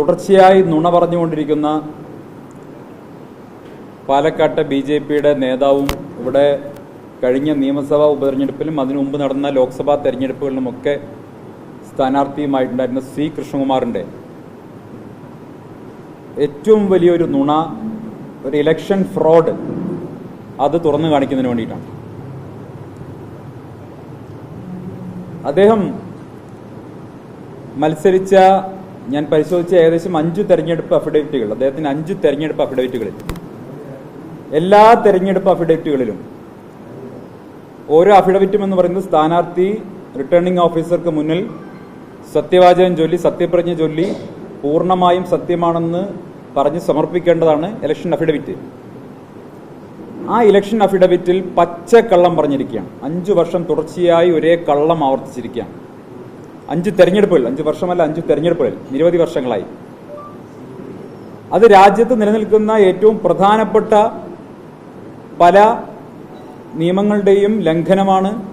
തുടർച്ചയായി നുണ പറഞ്ഞുകൊണ്ടിരിക്കുന്ന പാലക്കാട്ടെ ബി ജെ പിയുടെ നേതാവും ഇവിടെ കഴിഞ്ഞ നിയമസഭാ ഉപതെരഞ്ഞെടുപ്പിലും അതിനുമുമ്പ് നടന്ന ലോക്സഭാ തെരഞ്ഞെടുപ്പുകളിലുമൊക്കെ സ്ഥാനാർത്ഥിയുമായിട്ടുണ്ടായിരുന്ന സി കൃഷ്ണകുമാറിന്റെ ഏറ്റവും വലിയൊരു നുണ ഒരു ഇലക്ഷൻ ഫ്രോഡ് അത് തുറന്നു കാണിക്കുന്നതിന് വേണ്ടിയിട്ടാണ്. അദ്ദേഹം മത്സരിച്ച ഞാൻ പരിശോധിച്ച ഏകദേശം അഞ്ച് തെരഞ്ഞെടുപ്പ് അഫിഡവിറ്റുകൾ അദ്ദേഹത്തിന് അഞ്ച് തെരഞ്ഞെടുപ്പ് അഫിഡവിറ്റുകളിൽ എല്ലാ തെരഞ്ഞെടുപ്പ് അഫിഡവിറ്റുകളിലും ഓരോ അഫിഡവിറ്റും എന്ന് പറയുന്നത് സ്ഥാനാർത്ഥി റിട്ടേണിംഗ് ഓഫീസർക്ക് മുന്നിൽ സത്യവാചകം ചൊല്ലി സത്യപ്രജ്ഞ ചൊല്ലി പൂർണമായും സത്യമാണെന്ന് പറഞ്ഞ് സമർപ്പിക്കേണ്ടതാണ് ഇലക്ഷൻ അഫിഡവിറ്റ് ആ ഇലക്ഷൻ അഫിഡവിറ്റിൽ പച്ച കള്ളം പറഞ്ഞിരിക്കുകയാണ്. അഞ്ചു വർഷം തുടർച്ചയായി ഒരേ കള്ളം ആവർത്തിച്ചിരിക്കുകയാണ്. അഞ്ച് തെരഞ്ഞെടുപ്പുകൾ അഞ്ച് വർഷമല്ല അഞ്ച് തെരഞ്ഞെടുപ്പുകൾ നിരവധി വർഷങ്ങളായി. അത് രാജ്യത്ത് നിലനിൽക്കുന്ന ഏറ്റവും പ്രധാനപ്പെട്ട പല നിയമങ്ങളുടെയും ലംഘനമാണ്